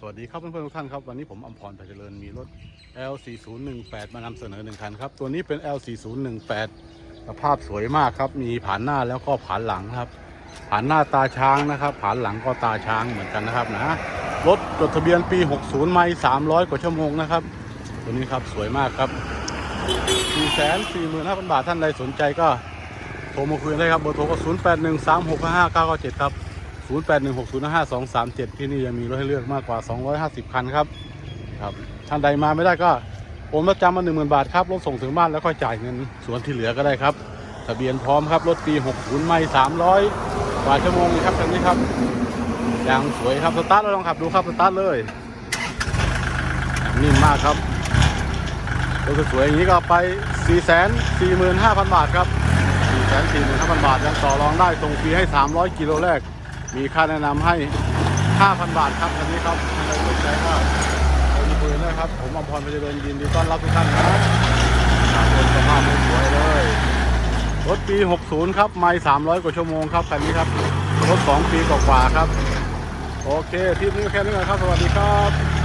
สวัสดีครับเพื่อนๆทุกท่านครับ วันนี้ผมอมพรไผ่เจริญมีรถ L4018 มานำเสนอหนึ่งคันครับ ตัวนี้เป็น L4018 สภาพสวยมากครับ มีผานหน้าแล้วก็ผานหลังครับ ผานหน้าตาช้างนะครับ ผานหลังก็ตาช้างเหมือนกันนะครับนะรถจดทะเบียนปี 60 ไม่300 กว่าชั่วโมงนะครับ ตัวนี้ครับสวยมากครับ 445,000 บาทท่านใดสนใจก็โทรมาคุยได้ครับเบอร์โทรก็ 0813655997 ครับ 0816055237 ที่นี่ยังมีรถให้เลือกมากกว่า 250 คันครับครับท่านใดมาไม่ได้ก็โอนประจำมา10,000 บาทครับรถส่งถึงบ้านแล้วก็จ่ายเงินส่วนที่เหลือก็ได้ครับ ทะเบียนพร้อมครับ รถปี 60 ไม่300กว่าชั่วโมงครับคันนี้ครับยางสวยครับสตาร์ทเราลองขับดูครับสตาร์ทเลยนิ่มมากครับรถสวยๆอย่างนี้ก็ไป 445,000 บาทครับ 445,000 บาทยังต่อรองได้ส่งฟรีให้ 300 กิโลแรก มีค่าแนะนำให้ 5,000 บาทครับคันนี้ครับท่านใดสนใจก็ไปมีปืนนะครับ ผมอมพรไปเดินยินดีต้อนรับทุกท่านครับคนสภาพสวยเลย รถปี 60 ครับ ไม่300 กว่าชั่วโมงครับคันนี้ครับ รถ 2 ปีกว่าๆครับ โอเคทริปนี้แค่นี้ก่อนครับ สวัสดีครับ